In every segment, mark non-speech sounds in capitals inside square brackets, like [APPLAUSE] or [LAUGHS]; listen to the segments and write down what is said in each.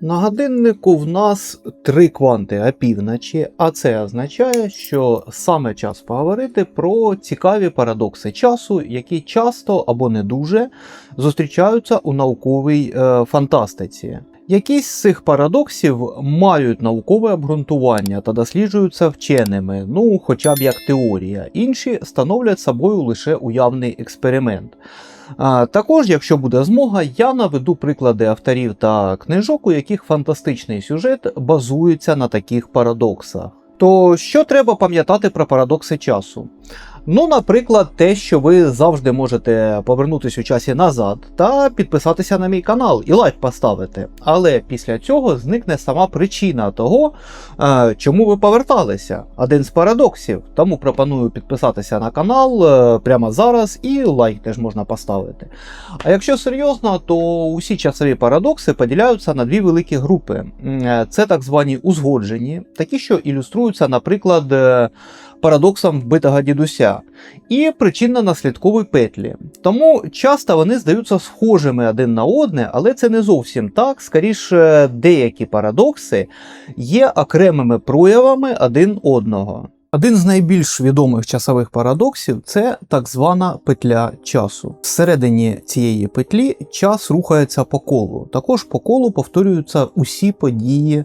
На годиннику в нас три кванти опівночі, а це означає, що саме час поговорити про цікаві парадокси часу, які часто або не дуже зустрічаються у науковій е, фантастиці. Якісь з цих парадоксів мають наукове обґрунтування та досліджуються вченими, ну хоча б як теорія, інші становлять собою лише уявний експеримент. Також, якщо буде змога, я наведу приклади авторів та книжок, у яких фантастичний сюжет базується на таких парадоксах. То що треба пам'ятати про парадокси часу? Ну, наприклад, те, що ви завжди можете повернутися у часі назад та підписатися на мій канал і лайк поставити. Але після цього зникне сама причина того, е, чому ви поверталися. Один з парадоксів. Тому пропоную підписатися на канал е, прямо зараз і лайк теж можна поставити. А якщо серйозно, то усі часові парадокси поділяються на дві великі групи. Е, Це так звані узгоджені, такі, що ілюструються, наприклад, парадоксом вбитого дідуся, і причинно-наслідкові петлі. Тому часто вони здаються схожими один на одне, але це не зовсім так. Скоріше, деякі парадокси є окремими проявами один одного. Один з найбільш відомих часових парадоксів це так звана петля часу. Всередині цієї петлі час рухається по колу. Також по колу повторюються усі події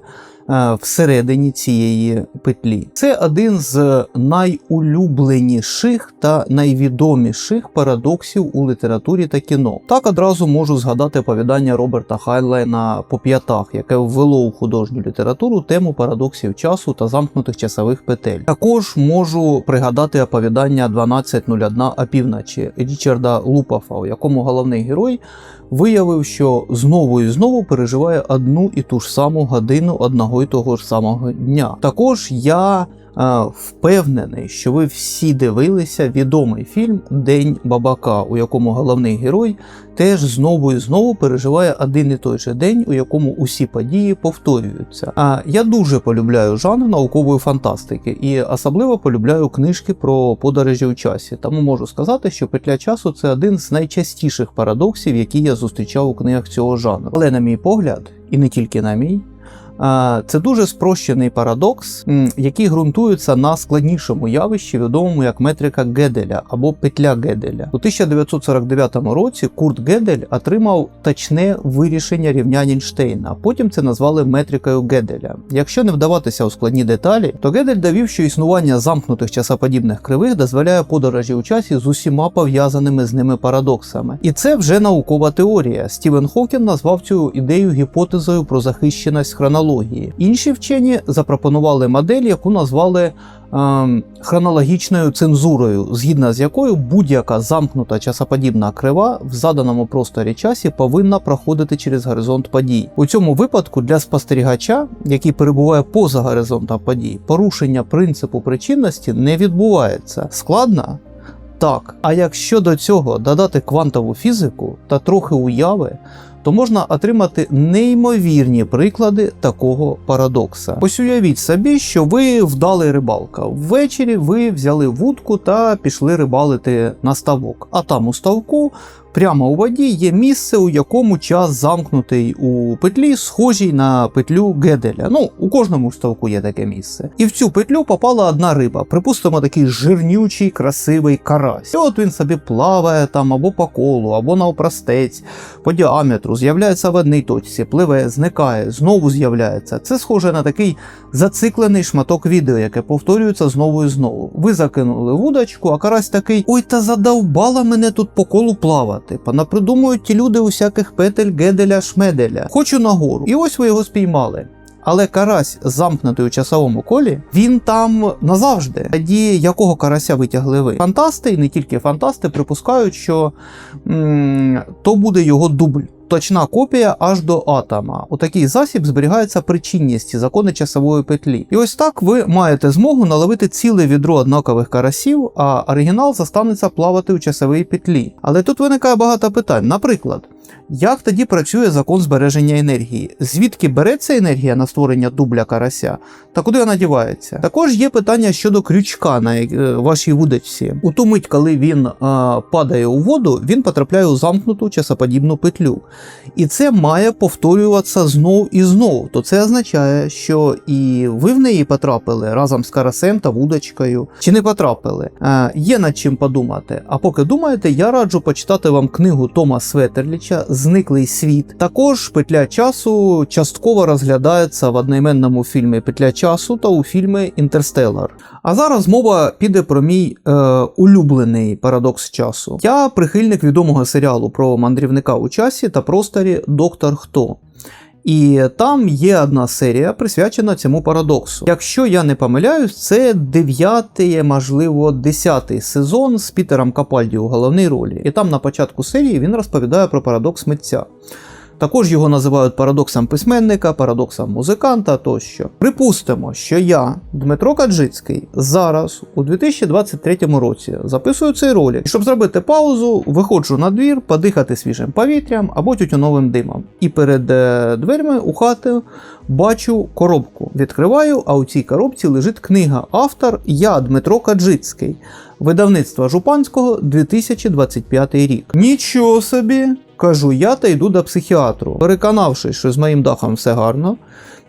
всередині цієї петлі. Це один з найулюбленіших та найвідоміших парадоксів у літературі та кіно. Так одразу можу згадати оповідання Роберта Хайлайна по п'ятах, яке ввело у художню літературу тему парадоксів часу та замкнутих часових петель. Також можу пригадати оповідання 1201 опівночі Річарда Лупафа, у якому головний герой виявив, що знову і знову переживає одну і ту ж саму годину одного і того ж самого дня. Також я е, впевнений, що ви всі дивилися відомий фільм День Бабака, у якому головний герой теж знову і знову переживає один і той же день, у якому усі події повторюються. А я дуже полюбляю жанр наукової фантастики і особливо полюбляю книжки про подорожі у часі. Тому можу сказати, що петля часу це один з найчастіших парадоксів, які я зустрічав у книгах цього жанру. Але, на мій погляд, і не тільки на мій. Це дуже спрощений парадокс, який ґрунтується на складнішому явищі, відомому як метрика Геделя або петля Геделя. У 1949 році Курт Гедель отримав точне вирішення рівнянь Ейнштейна, потім це назвали метрикою Геделя. Якщо не вдаватися у складні деталі, то Гедель довів, що існування замкнутих часоподібних кривих дозволяє подорожі у часі з усіма пов'язаними з ними парадоксами. І це вже наукова теорія. Стівен Хокін назвав цю ідею гіпотезою про захищеність хронології. Інші вчені запропонували модель, яку назвали ем, хронологічною цензурою, згідно з якою будь-яка замкнута часоподібна крива в заданому просторі часі повинна проходити через горизонт подій. У цьому випадку для спостерігача, який перебуває поза горизонтом подій, порушення принципу причинності не відбувається. Складно? Так. А якщо до цього додати квантову фізику та трохи уяви, то можна отримати неймовірні приклади такого парадокса. Ось уявіть собі, що ви вдали рибалка. Ввечері ви взяли вудку та пішли рибалити на ставок. А там у ставку. Прямо у воді є місце, у якому час замкнутий у петлі, схожій на петлю Геделя. Ну, у кожному ставку є таке місце. І в цю петлю попала одна риба, припустимо, такий жирнючий, красивий карась. І от він собі плаває там або по колу, або навпростець, по діаметру, з'являється в одній точці, пливе, зникає, знову з'являється. Це схоже на такий зациклений шматок відео, яке повторюється знову і знову. Ви закинули вудочку, а карась такий: ой, та задовбала мене тут по колу плавати. Понапридумують ті люди усяких петель, геделя, шмеделя. Хочу нагору. І ось ви його спіймали. Але карась, замкнутий у часовому колі, він там назавжди. Тоді якого карася витягли ви? Фантасти, і не тільки фантасти, припускають, що м- то буде його дубль. Точна копія аж до атома. У такий засіб зберігається причинність закони часової петлі. І ось так ви маєте змогу наловити ціле відро однакових карасів, а оригінал застанеться плавати у часовій петлі. Але тут виникає багато питань. Наприклад, Як тоді працює закон збереження енергії? Звідки береться енергія на створення дубля карася та куди вона дівається? Також є питання щодо крючка на е, вашій вудочці. У ту мить, коли він е, падає у воду, він потрапляє у замкнуту часоподібну петлю. І це має повторюватися знов і знов. То це означає, що і ви в неї потрапили разом з карасем та вудочкою, чи не потрапили. Е, є над чим подумати. А поки думаєте, я раджу почитати вам книгу Тома Светерліча Зниклий світ. Також петля часу частково розглядається в одноіменному фільмі Петля часу та у фільмі Інтерстеллар. А зараз мова піде про мій е, улюблений парадокс часу. Я прихильник відомого серіалу про мандрівника у часі та просторі Доктор Хто. І там є одна серія присвячена цьому парадоксу. Якщо я не помиляюсь, це дев'ятий, можливо, десятий сезон з Пітером Капальді у головній ролі. І там на початку серії він розповідає про парадокс митця. Також його називають парадоксом письменника, парадоксом музиканта тощо. Припустимо, що я, Дмитро Каджицький, зараз у 2023 році записую цей ролик. І щоб зробити паузу, виходжу на двір, подихати свіжим повітрям або тютюновим димом. І перед е, дверми у хату бачу коробку. Відкриваю, а у цій коробці лежить книга. Автор я, Дмитро Каджицький. Видавництва Жупанського 2025 рік. Нічого собі! Кажу я та йду до психіатру. Переконавшись, що з моїм дахом все гарно,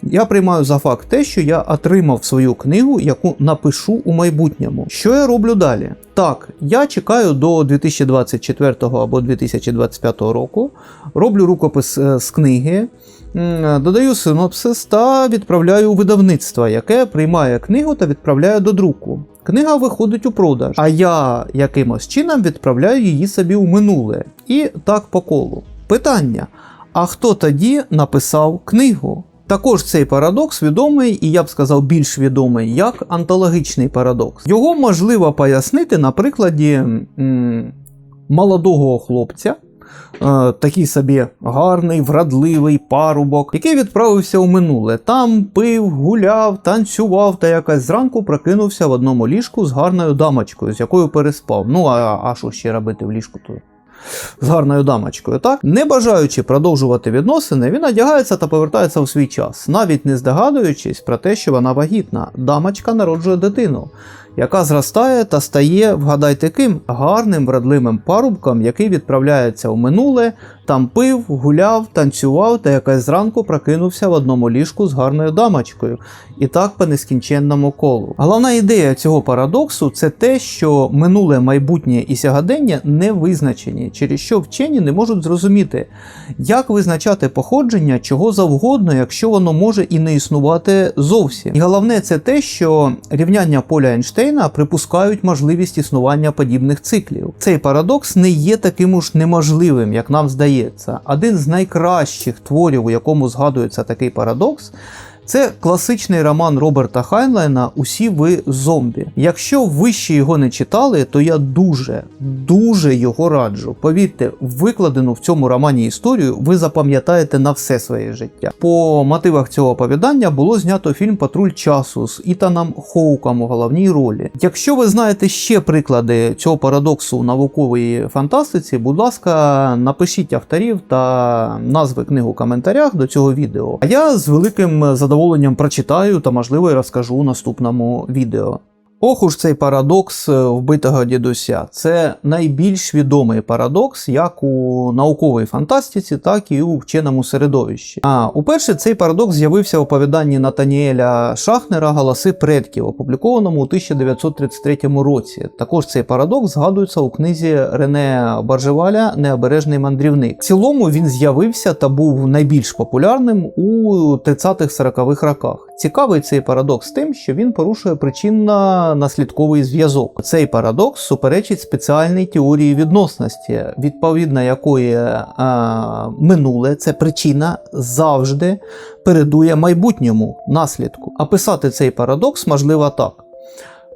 я приймаю за факт те, що я отримав свою книгу, яку напишу у майбутньому. Що я роблю далі? Так, я чекаю до 2024 або 2025 року, роблю рукопис е, з книги, додаю синопсис та відправляю у видавництво, яке приймає книгу та відправляє до друку. Книга виходить у продаж, а я якимось чином відправляю її собі у минуле. І так по колу. Питання: а хто тоді написав книгу? Також цей парадокс відомий, і я б сказав більш відомий як антологічний парадокс. Його можливо пояснити на прикладі м, молодого хлопця, е, такий собі гарний, врадливий парубок, який відправився у минуле. Там пив, гуляв, танцював та якось зранку прокинувся в одному ліжку з гарною дамочкою, з якою переспав. Ну а, а що ще робити в ліжку тут? З гарною дамочкою, так? Не бажаючи продовжувати відносини, він одягається та повертається у свій час, навіть не здогадуючись про те, що вона вагітна. Дамочка народжує дитину, яка зростає та стає, вгадайте ким, гарним вродливим парубком, який відправляється у минуле, там пив, гуляв, танцював та якась зранку прокинувся в одному ліжку з гарною дамочкою. І так по нескінченному колу. Головна ідея цього парадоксу це те, що минуле, майбутнє і сягадення не визначені, через що вчені не можуть зрозуміти, як визначати походження чого завгодно, якщо воно може і не існувати зовсім. І головне це те, що рівняння поля Ейнштейна припускають можливість існування подібних циклів. Цей парадокс не є таким уж неможливим, як нам здається. Один з найкращих творів, у якому згадується такий парадокс. Це класичний роман Роберта Хайнлайна Усі ви зомбі. Якщо ви ще його не читали, то я дуже, дуже його раджу. Повірте, викладену в цьому романі історію ви запам'ятаєте на все своє життя. По мотивах цього оповідання було знято фільм Патруль часу з Ітаном Хоуком у головній ролі. Якщо ви знаєте ще приклади цього парадоксу у науковій фантастиці, будь ласка, напишіть авторів та назви книг у коментарях до цього відео. А я з великим задоволенням прочитаю та, можливо, і розкажу у наступному відео. Ох уж цей парадокс е, вбитого дідуся. Це найбільш відомий парадокс як у науковій фантастиці, так і у вченому середовищі. А уперше цей парадокс з'явився в оповіданні Натаніеля Шахнера Голоси предків, опублікованому у 1933 році. Також цей парадокс згадується у книзі Рене Баржеваля Необережний мандрівник. В цілому він з'явився та був найбільш популярним у 30-40-х роках. Цікавий цей парадокс тим, що він порушує причинно-наслідковий зв'язок. Цей парадокс суперечить спеціальній теорії відносності, відповідно якої е, минуле це причина завжди передує майбутньому наслідку. А писати цей парадокс можливо так.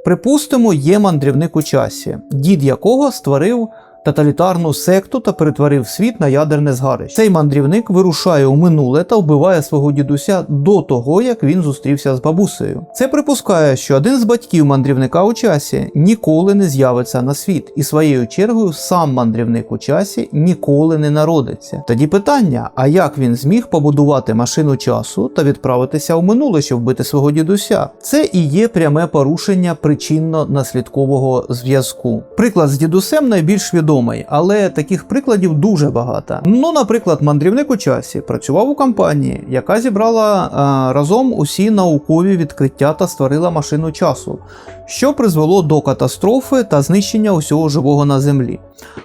Припустимо, є мандрівник у часі, дід якого створив тоталітарну секту та перетворив світ на ядерне згарище. Цей мандрівник вирушає у минуле та вбиває свого дідуся до того, як він зустрівся з бабусею. Це припускає, що один з батьків мандрівника у часі ніколи не з'явиться на світ, і своєю чергою сам мандрівник у часі ніколи не народиться. Тоді питання: а як він зміг побудувати машину часу та відправитися у минуле, щоб вбити свого дідуся? Це і є пряме порушення причинно-наслідкового зв'язку. Приклад з дідусем найбільш відомий, але таких прикладів дуже багато. Ну, наприклад, мандрівник у часі працював у компанії, яка зібрала а, разом усі наукові відкриття та створила машину часу, що призвело до катастрофи та знищення усього живого на землі.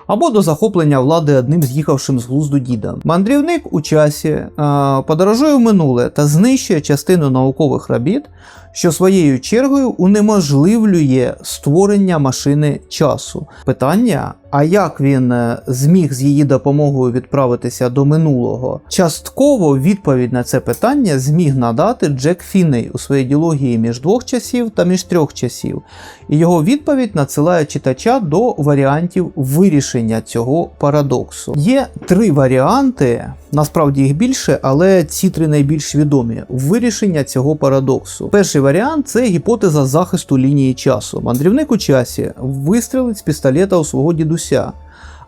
Або до захоплення влади одним з'їхавшим з глузду дідом. Мандрівник у часі а, подорожує в минуле та знищує частину наукових робіт, що своєю чергою унеможливлює створення машини часу. Питання: а як він е, зміг з її допомогою відправитися до минулого? Частково відповідь на це питання зміг надати Джек Фінней у своїй діалогії між двох часів та між трьох часів, і його відповідь надсилає читача до варіантів вирішення цього парадоксу. Є три варіанти, насправді їх більше, але ці три найбільш відомі вирішення цього парадоксу. Перший варіант це гіпотеза захисту лінії часу. Мандрівник у часі вистрілить з пістолета у свого дідуся.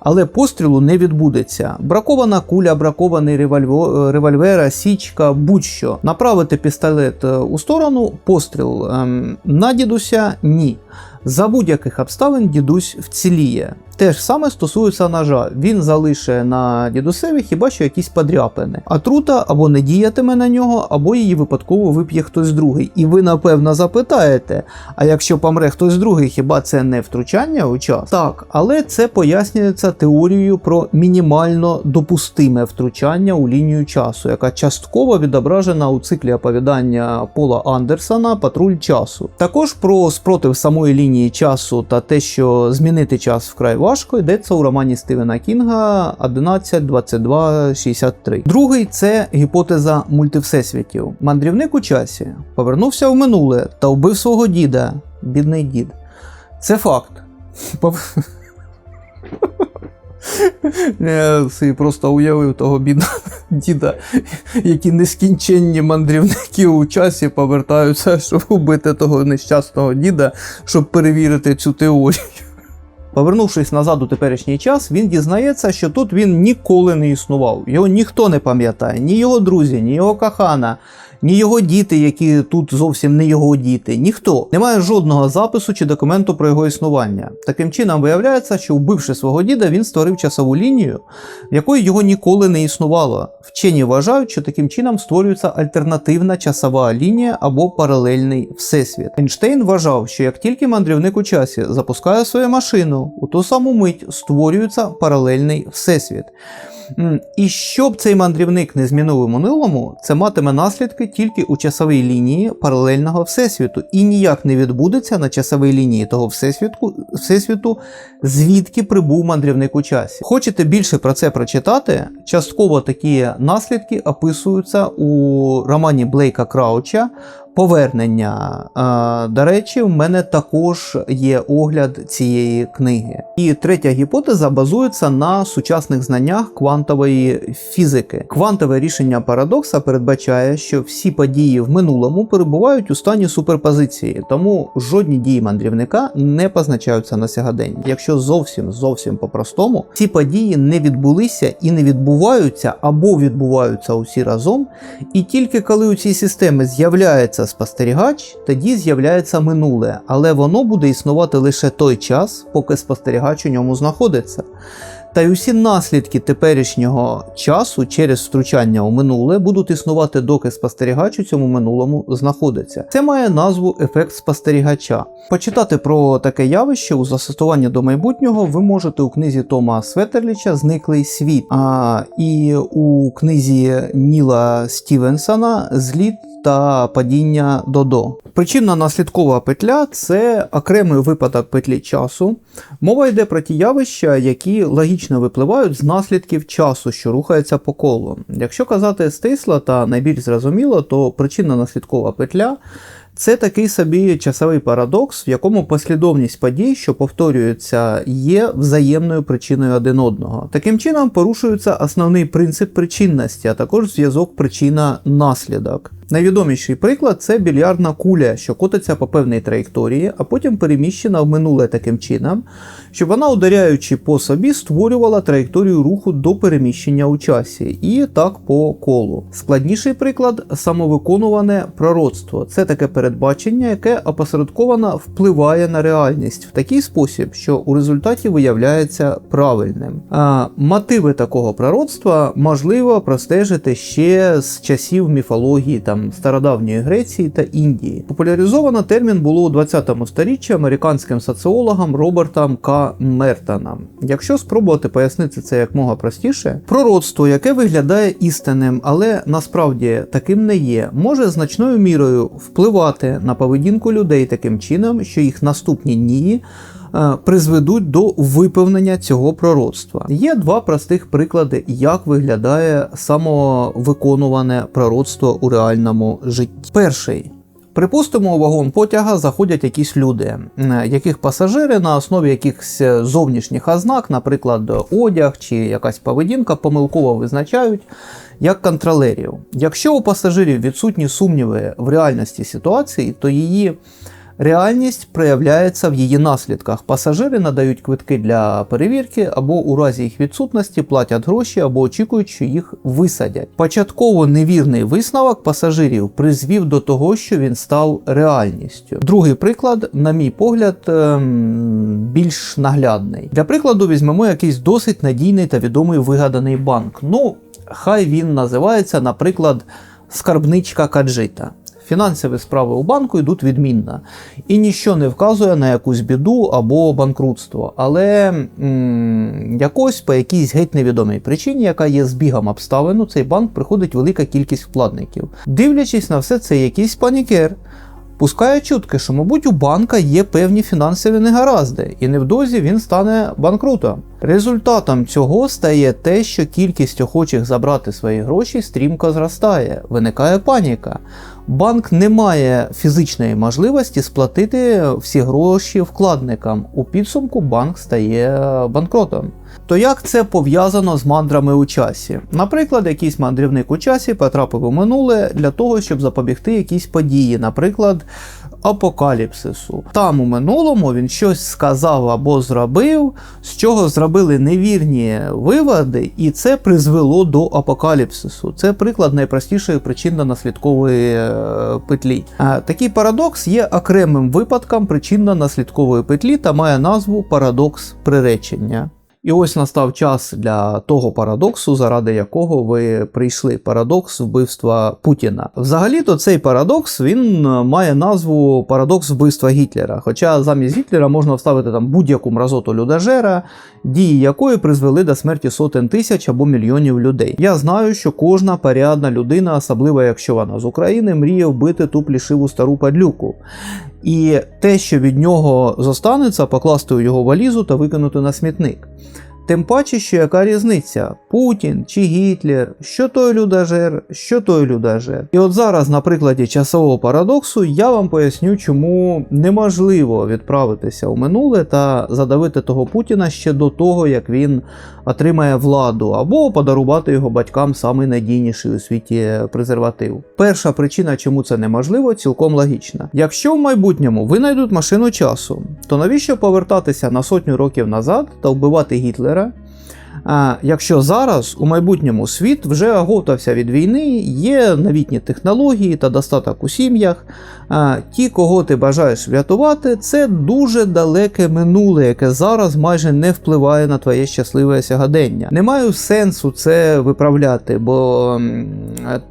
Але пострілу не відбудеться. Бракована куля, бракований револьвер, револьвера, січка, будь-що. Направити пістолет е, у сторону, постріл ем, на дідуся ні. За будь-яких обставин дідусь вціліє. Те ж саме стосується ножа. Він залишає на дідусеві хіба що якісь подряпини. А трута або не діятиме на нього, або її випадково вип'є хтось другий. І ви напевно запитаєте: а якщо помре хтось другий, хіба це не втручання у час? Так, але це пояснюється теорією про мінімально допустиме втручання у лінію часу, яка частково відображена у циклі оповідання Пола Андерсона Патруль часу. Також про спротив самої лінії часу та те, що змінити час вкрай важко, йдеться у романі Стивена Кінга 11.22.63. Другий це гіпотеза мультивсесвітів. Мандрівник у часі повернувся в минуле та вбив свого діда. Бідний дід. Це факт. [LAUGHS] Я просто уявив того бідного діда, які нескінченні мандрівники у часі повертаються, щоб убити того нещасного діда, щоб перевірити цю теорію. Повернувшись назад у теперішній час, він дізнається, що тут він ніколи не існував. Його ніхто не пам'ятає, ні його друзі, ні його кохана, ні його діти, які тут зовсім не його діти. Ніхто. Немає жодного запису чи документу про його існування. Таким чином виявляється, що вбивши свого діда, він створив часову лінію, в якої його ніколи не існувало. Вчені вважають, що таким чином створюється альтернативна часова лінія або паралельний всесвіт. Ейнштейн вважав, що як тільки мандрівник у часі запускає свою машину, у ту саму мить створюється паралельний всесвіт. І щоб цей мандрівник не змінив у минулому, це матиме наслідки тільки у часовій лінії паралельного всесвіту і ніяк не відбудеться на часовій лінії того всесвіту, всесвіту, звідки прибув мандрівник у часі. Хочете більше про це прочитати? Частково такі наслідки описуються у романі Блейка Крауча Повернення. До речі, в мене також є огляд цієї книги. І третя гіпотеза базується на сучасних знаннях квантової фізики. Квантове рішення парадокса передбачає, що всі події в минулому перебувають у стані суперпозиції, тому жодні дії мандрівника не позначаються на сьогодення. Якщо зовсім зовсім по-простому, ці події не відбулися і не відбуваються або відбуваються усі разом, і тільки коли у цій системі з'являється спостерігач, тоді з'являється минуле, але воно буде існувати лише той час, поки спостерігач у ньому знаходиться. Та й усі наслідки теперішнього часу через втручання у минуле будуть існувати, доки спостерігач у цьому минулому знаходиться. Це має назву ефект спостерігача. Почитати про таке явище у застосуванні до майбутнього ви можете у книзі Тома Светерліча Зниклий світ, а і у книзі Ніла Стівенсона Зліт та падіння Додо. Причинна наслідкова петля це окремий випадок петлі часу. Мова йде про ті явища, які логічно випливають з наслідків часу, що рухається по колу. Якщо казати стисло та найбільш зрозуміло, то причинна наслідкова петля Це такий собі часовий парадокс, в якому послідовність подій, що повторюються, є взаємною причиною один одного. Таким чином порушується основний принцип причинності, а також зв'язок причина-наслідок. Найвідоміший приклад це більярдна куля, що котиться по певній траєкторії, а потім переміщена в минуле таким чином, щоб вона, ударяючи по собі, створювала траєкторію руху до переміщення у часі, і так по колу. Складніший приклад самовиконуване пророцтво. Це таке передбачення, яке опосередковано впливає на реальність в такий спосіб, що у результаті виявляється правильним. А мотиви такого пророцтва можливо простежити ще з часів міфології там стародавньої Греції та Індії. Популяризовано термін було у 20 сторіччі американським соціологом Робертом К. Мертоном. Якщо спробувати пояснити це якмога простіше, пророцтво, яке виглядає істинним, але насправді таким не є, може значною мірою впливати на поведінку людей таким чином, що їх наступні дні е, призведуть до виповнення цього пророцтва. Є два простих приклади, як виглядає самовиконуване пророцтво у реальному житті. Перший. Припустимо, у вагон потяга заходять якісь люди, е, яких пасажири на основі якихось зовнішніх ознак, наприклад, одяг чи якась поведінка, помилково визначають як контролерів. Якщо у пасажирів відсутні сумніви в реальності ситуації, то її Реальність проявляється в її наслідках. Пасажири надають квитки для перевірки, або у разі їх відсутності платять гроші, або очікують, що їх висадять. Початково невірний висновок пасажирів призвів до того, що він став реальністю. Другий приклад, на мій погляд, ем, більш наглядний. Для прикладу, візьмемо якийсь досить надійний та відомий вигаданий банк. Ну, хай він називається, наприклад, скарбничка Каджита. Фінансові справи у банку йдуть відмінно, і ніщо не вказує на якусь біду або банкрутство. Але м- якось по якійсь геть невідомій причині, яка є збігом обставин, у цей банк приходить велика кількість вкладників. Дивлячись на все це, якийсь панікер. Пускає чутки, що, мабуть, у банка є певні фінансові негаразди, і невдовзі він стане банкрутом. Результатом цього стає те, що кількість охочих забрати свої гроші стрімко зростає, виникає паніка. Банк не має фізичної можливості сплатити всі гроші вкладникам. У підсумку банк стає банкротом. То як це пов'язано з мандрами у часі? Наприклад, якийсь мандрівник у часі потрапив у минуле для того, щоб запобігти якійсь події, наприклад, апокаліпсису. Там у минулому він щось сказав або зробив, з чого зробили невірні виводи, і це призвело до апокаліпсису. Це приклад найпростішої причинно-наслідкової е, петлі. Такий парадокс є окремим випадком причинно-наслідкової петлі та має назву парадокс приречення. І ось настав час для того парадоксу, заради якого ви прийшли. Парадокс вбивства Путіна. Взагалі-то цей парадокс він має назву парадокс вбивства Гітлера. Хоча замість Гітлера можна вставити там будь-яку мразоту людожера, дії якої призвели до смерті сотень тисяч або мільйонів людей. Я знаю, що кожна порядна людина, особливо якщо вона з України, мріє вбити ту плішиву стару падлюку. І те, що від нього зостанеться, покласти у його валізу та викинути на смітник. Тим паче, що яка різниця: Путін чи Гітлер, що той людожер, що той людожер. І от зараз, на прикладі часового парадоксу, я вам поясню, чому неможливо відправитися у минуле та задавити того Путіна ще до того, як він отримає владу, або подарувати його батькам самий надійніший у світі презерватив. Перша причина, чому це неможливо, цілком логічна. Якщо в майбутньому винайдуть машину часу, то навіщо повертатися на сотню років назад та вбивати Гітлера? Якщо зараз у майбутньому світ вже оговтався від війни, є новітні технології та достаток у сім'ях, ті, кого ти бажаєш врятувати, це дуже далеке минуле, яке зараз майже не впливає на твоє щасливе сьогодення. Не маю сенсу це виправляти, бо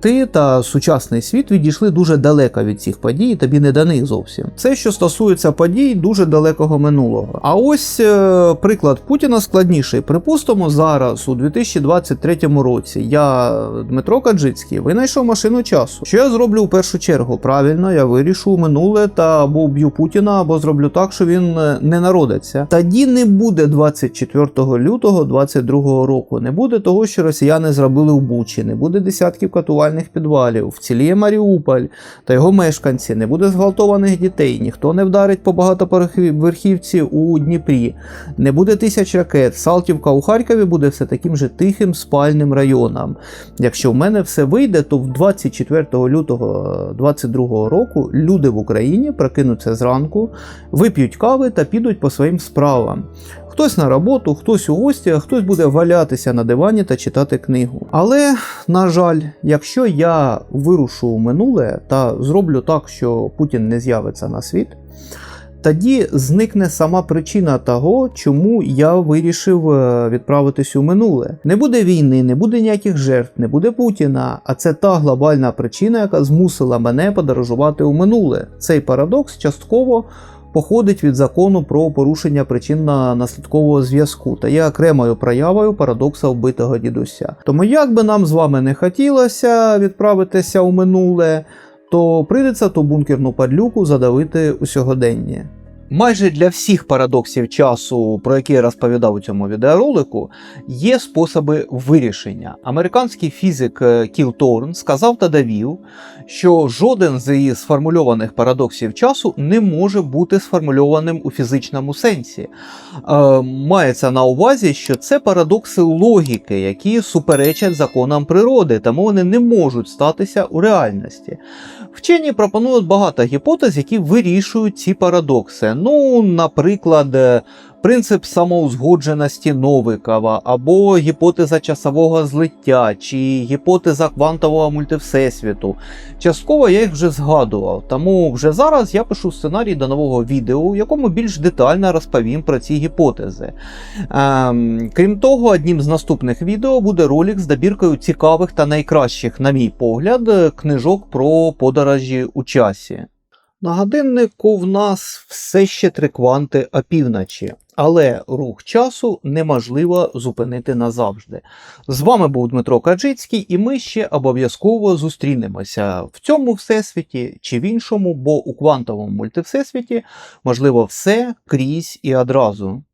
ти та сучасний світ відійшли дуже далеко від цих подій, тобі не до них зовсім. Це, що стосується подій дуже далекого минулого. А ось е, приклад Путіна складніший. Припустимо, зараз, у 2023 році, я, Дмитро Каджицький, винайшов машину часу. Що я зроблю в першу чергу? Правильно, я вирішу минуле та або вб'ю Путіна, або зроблю так, що він е, не народиться. Тоді не буде 24 лютого 2022 року. Не буде того, що росіяни зробили в Бучі, не буде десятків катувальних підвалів, вціліє Маріуполь та його мешканці, не буде зґвалтованих дітей, ніхто не вдарить по багатоповерхівці у Дніпрі, не буде тисяч ракет. Салтівка у Харкові буде все таким же тихим спальним районом. Якщо в мене все вийде, то в 24 лютого 2022 року люди в Україні прокинуться зранку, вип'ють кави та підуть по своїм справам. Хтось на роботу, хтось у гості, а хтось буде валятися на дивані та читати книгу. Але, на жаль, якщо я вирушу минуле та зроблю так, що Путін не з'явиться на світ, тоді зникне сама причина того, чому я вирішив е, відправитись у минуле. Не буде війни, не буде ніяких жертв, не буде Путіна. А це та глобальна причина, яка змусила мене подорожувати у минуле. Цей парадокс частково походить від закону про порушення причинно-наслідкового зв'язку та є окремою проявою парадокса вбитого дідуся. Тому як би нам з вами не хотілося відправитися у минуле, то прийдеться ту бункерну падлюку задавити у сьогоденні. Майже для всіх парадоксів часу, про які я розповідав у цьому відеоролику, є способи вирішення. Американський фізик е, Кіл Торн сказав та довів, що жоден з її сформульованих парадоксів часу не може бути сформульованим у фізичному сенсі. Е, мається на увазі, що це парадокси логіки, які суперечать законам природи, тому вони не можуть статися у реальності. Вчені пропонують багато гіпотез, які вирішують ці парадокси. Ну, наприклад, е, принцип самоузгодженості Новикова, або гіпотеза часового злиття, чи гіпотеза квантового мультивсесвіту. Частково я їх вже згадував, тому вже зараз я пишу сценарій до нового відео, у якому більш детально розповім про ці гіпотези. Ем, крім того, одним з наступних відео буде ролик з добіркою цікавих та найкращих, на мій погляд, е, книжок про подорожі у часі. На годиннику в нас все ще три кванти опівночі, але рух часу неможливо зупинити назавжди. З вами був Дмитро Каджицький, і ми ще обов'язково зустрінемося в цьому всесвіті чи в іншому, бо у квантовому мультивсесвіті можливо все крізь і одразу.